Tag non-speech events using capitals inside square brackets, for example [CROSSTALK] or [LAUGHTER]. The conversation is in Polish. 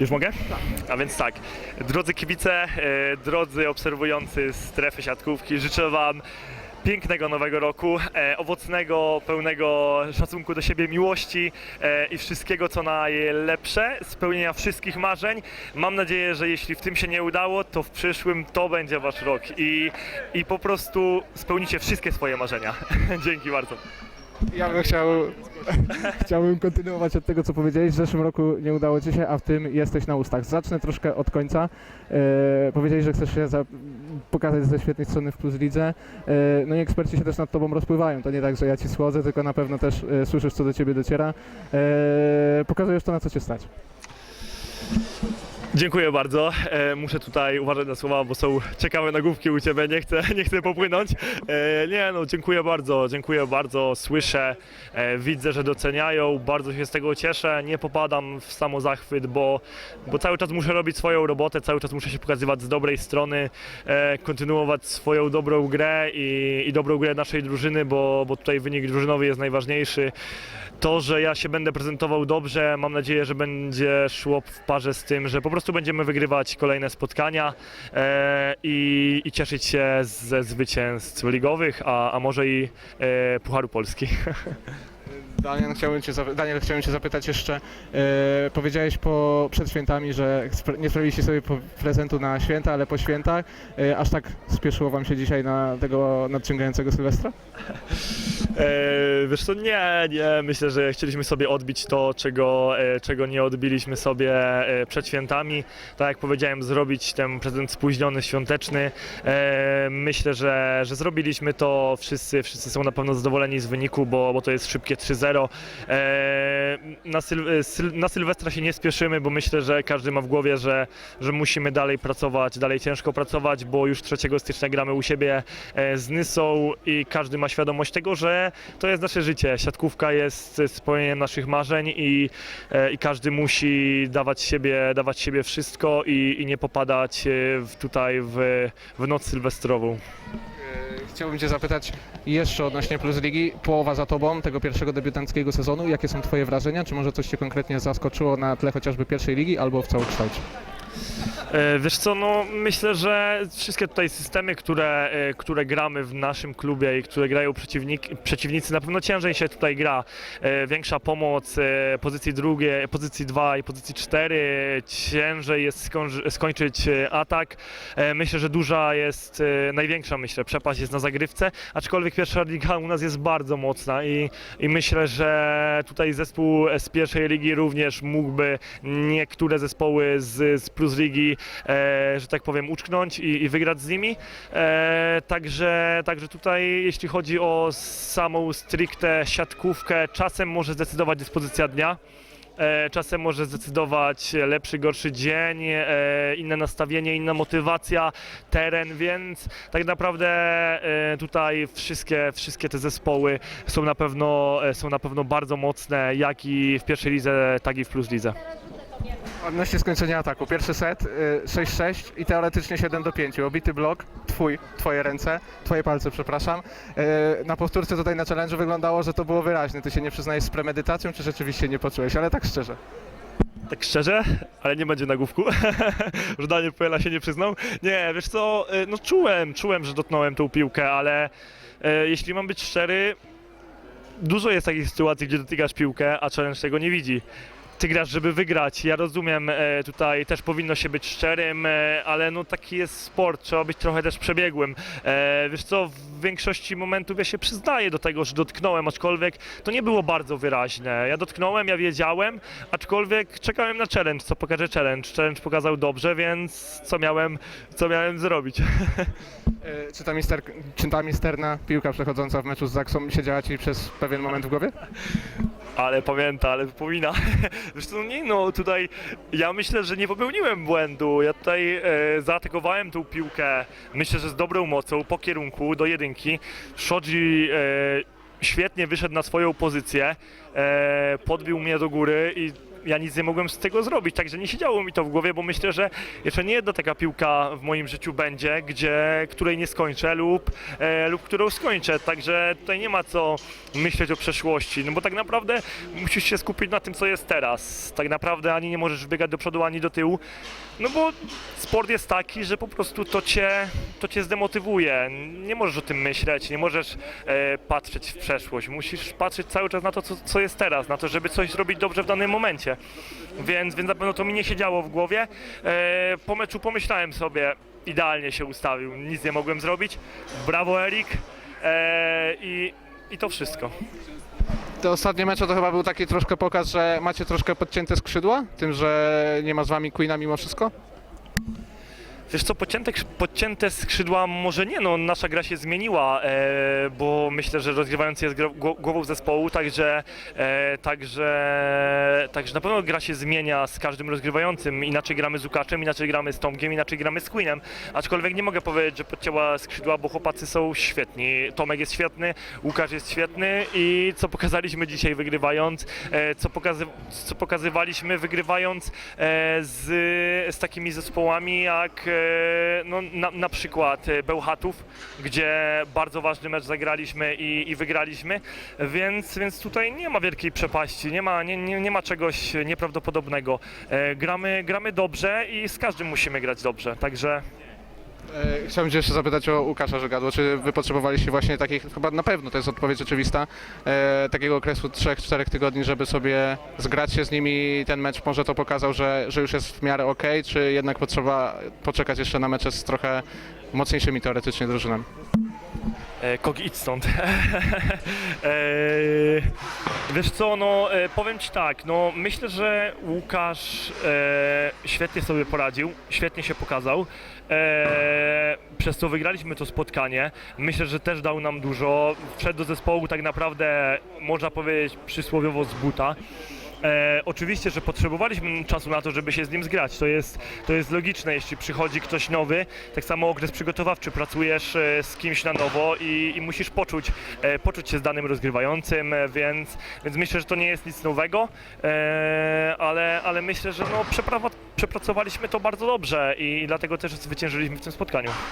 Już mogę? A więc tak, drodzy kibice, e, drodzy obserwujący strefy siatkówki, życzę Wam pięknego nowego roku, e, owocnego, pełnego szacunku do siebie, miłości e, i wszystkiego co najlepsze, spełnienia wszystkich marzeń. Mam nadzieję, że jeśli w tym się nie udało, to w przyszłym to będzie Wasz rok i, i po prostu spełnicie wszystkie swoje marzenia. [LAUGHS] Dzięki bardzo. Ja bym chciał, [LAUGHS] chciałbym kontynuować od tego, co powiedziałeś. W zeszłym roku nie udało Ci się, a w tym jesteś na ustach. Zacznę troszkę od końca. E, powiedziałeś, że chcesz się za, pokazać ze świetnej strony w Plus Lidze. E, no i eksperci się też nad Tobą rozpływają. To nie tak, że ja Ci schłodzę, tylko na pewno też e, słyszysz, co do Ciebie dociera. E, pokazujesz to, na co Cię stać. Dziękuję bardzo. E, muszę tutaj uważać na słowa, bo są ciekawe nagłówki u Ciebie, nie chcę, nie chcę popłynąć. E, nie no, dziękuję bardzo, dziękuję bardzo, słyszę, e, widzę, że doceniają, bardzo się z tego cieszę, nie popadam w samozachwyt, bo, bo cały czas muszę robić swoją robotę, cały czas muszę się pokazywać z dobrej strony, e, kontynuować swoją dobrą grę i, i dobrą grę naszej drużyny, bo, bo tutaj wynik drużynowy jest najważniejszy. To, że ja się będę prezentował dobrze, mam nadzieję, że będzie szło w parze z tym, że po prostu będziemy wygrywać kolejne spotkania e, i, i cieszyć się ze zwycięstw ligowych, a, a może i e, Pucharu Polski. [LAUGHS] Daniel, chciałbym Cię, zap- Daniel, chciałbym Cię zapytać jeszcze. E, powiedziałeś po, przed świętami, że spra- nie sprawiliście sobie po prezentu na święta, ale po świętach. E, aż tak spieszyło Wam się dzisiaj na tego nadciągającego Sylwestra? [LAUGHS] E, wiesz co, nie, nie, myślę, że chcieliśmy sobie odbić to, czego, e, czego nie odbiliśmy sobie e, przed świętami. Tak jak powiedziałem, zrobić ten prezent spóźniony, świąteczny. E, myślę, że, że zrobiliśmy to, wszyscy, wszyscy są na pewno zadowoleni z wyniku, bo, bo to jest szybkie 3-0. E, na, syl, syl, na Sylwestra się nie spieszymy, bo myślę, że każdy ma w głowie, że, że musimy dalej pracować, dalej ciężko pracować, bo już 3 stycznia gramy u siebie e, z Nysą i każdy ma świadomość tego, że to jest nasze życie. Siatkówka jest spełnieniem naszych marzeń i, e, i każdy musi dawać siebie, dawać siebie wszystko i, i nie popadać e, w, tutaj w, w noc sylwestrową. E, Chciałbym Cię zapytać jeszcze odnośnie Plus Ligi. Połowa za Tobą tego pierwszego debiutanckiego sezonu. Jakie są Twoje wrażenia? Czy może coś Cię konkretnie zaskoczyło na tle chociażby pierwszej ligi albo w całokształcie? E, Wiesz co, no myślę, że wszystkie tutaj systemy, które, e, które gramy w naszym klubie i które grają przeciwnik, przeciwnicy, na pewno ciężej się tutaj gra. E, Większa pomoc pozycji drugiej, pozycji 2 i pozycji 4, ciężej jest skończy- skończyć atak. Myślę, że duża jest, największa myślę, przepaść jest na zagrywce, aczkolwiek pierwsza liga u nas jest bardzo mocna i, i myślę, że tutaj zespół z pierwszej ligi również mógłby niektóre zespoły z, z Plus Ligi, że tak powiem, uczknąć i, i wygrać z nimi. E, także, także tutaj, jeśli chodzi o samą stricte siatkówkę, czasem może zdecydować dyspozycja dnia. E, Czasem może zdecydować lepszy, gorszy dzień, e, inne nastawienie, inna motywacja, teren, więc tak naprawdę e, tutaj wszystkie, wszystkie te zespoły są na pewno, e, są na pewno bardzo mocne, jak i w pierwszej lidze, tak i w plus lidze. Odnośnie skończenia ataku. Pierwszy set y, 6-6 i teoretycznie 7 do 5. Obity blok, twój, twoje ręce, twoje palce, przepraszam. Y, Na powtórce tutaj na challenge wyglądało, że to było wyraźne. Ty się nie przyznajesz z premedytacją, czy rzeczywiście nie poczułeś? Ale tak szczerze. Tak szczerze, ale nie będzie nagłówku, że Daniel Pojela się nie przyznał. Nie, wiesz co, y, no czułem, czułem, że dotknąłem tą piłkę, ale jeśli mam być szczery, dużo jest takich sytuacji, gdzie dotykasz piłkę, a challenge tego nie widzi. Ty grasz, żeby wygrać. Ja rozumiem, e, tutaj też powinno się być szczerym, e, ale no taki jest sport, trzeba być trochę też przebiegłym. E, wiesz co, w większości momentów ja się przyznaję do tego, że dotknąłem, aczkolwiek to nie było bardzo wyraźne. Ja dotknąłem, ja wiedziałem, aczkolwiek czekałem na challenge, co pokaże challenge. Challenge pokazał dobrze, więc co miałem, co miałem zrobić? Czy ta, mister, czy ta misterna piłka przechodząca w meczu z Zaksą siedziała Ci przez pewien moment w głowie? Ale pamięta, ale wypomina. [LAUGHS] Zresztą nie no, tutaj ja myślę, że nie popełniłem błędu. Ja tutaj e, zaatakowałem tą piłkę, myślę, że z dobrą mocą, po kierunku do jedynki. Shoji e, świetnie wyszedł na swoją pozycję, e, podbił mnie do góry i ja nic nie mogłem z tego zrobić, także nie siedziało mi to w głowie, bo myślę, że jeszcze nie jedna taka piłka w moim życiu będzie, gdzie, której nie skończę lub, e, lub którą skończę, także tutaj nie ma co myśleć o przeszłości, no bo tak naprawdę musisz się skupić na tym, co jest teraz. Tak naprawdę ani nie możesz biegać do przodu, ani do tyłu, no bo sport jest taki, że po prostu to cię, to cię zdemotywuje. Nie możesz o tym myśleć, nie możesz e, patrzeć w przeszłość. Musisz patrzeć cały czas na to, co, co jest teraz, na to, żeby coś zrobić dobrze w danym momencie. Więc, więc na pewno to mi nie siedziało w głowie. E, po meczu pomyślałem sobie, idealnie się ustawił, nic nie mogłem zrobić. Brawo Erik. E, i, I to wszystko. Te ostatnie mecze to chyba był taki troszkę pokaz, że macie troszkę podcięte skrzydła, tym, że nie ma z wami Queena mimo wszystko? Wiesz co, podcięte, podcięte skrzydła może nie, no nasza gra się zmieniła, e, bo myślę, że rozgrywający jest głową zespołu, także, e, także, także na pewno gra się zmienia z każdym rozgrywającym. Inaczej gramy z Łukaczem, inaczej gramy z Tomkiem, inaczej gramy z Queenem. Aczkolwiek nie mogę powiedzieć, że podcięła skrzydła, bo chłopacy są świetni. Tomek jest świetny, Łukasz jest świetny i co pokazaliśmy dzisiaj wygrywając, e, co, pokazy, co pokazywaliśmy wygrywając e, z, z takimi zespołami jak no, na, na przykład e, Bełchatów, gdzie bardzo ważny mecz zagraliśmy i, i wygraliśmy, więc, więc tutaj nie ma wielkiej przepaści, nie ma, nie, nie, nie ma czegoś nieprawdopodobnego. E, gramy, gramy dobrze i z każdym musimy grać dobrze, także E, Chciałbym jeszcze zapytać o Łukasza Żegadło. Czy wy potrzebowaliście właśnie takich, chyba na pewno to jest odpowiedź rzeczywista, e, takiego okresu 3-4 tygodni, żeby sobie zgrać się z nimi ten mecz może to pokazał, że, że już jest w miarę ok, czy jednak potrzeba poczekać jeszcze na mecze z trochę mocniejszymi teoretycznie drużynami? E, Kogi, idź stąd. [LAUGHS] e, wiesz co, no e, powiem Ci tak, no myślę, że Łukasz świetnie sobie poradził, świetnie się pokazał. Przez co wygraliśmy to spotkanie. Myślę, że też dał nam dużo. Wszedł do zespołu tak naprawdę, można powiedzieć, przysłowiowo z buta. E, oczywiście, że potrzebowaliśmy czasu na to, żeby się z nim zgrać. To jest, to jest logiczne, jeśli przychodzi ktoś nowy. Tak samo okres przygotowawczy, pracujesz e, z kimś na nowo i, i musisz poczuć, e, poczuć się z danym rozgrywającym, e, więc, więc myślę, że to nie jest nic nowego, e, ale, ale myślę, że no, przeprawa, przepracowaliśmy to bardzo dobrze i dlatego też zwyciężyliśmy w tym spotkaniu.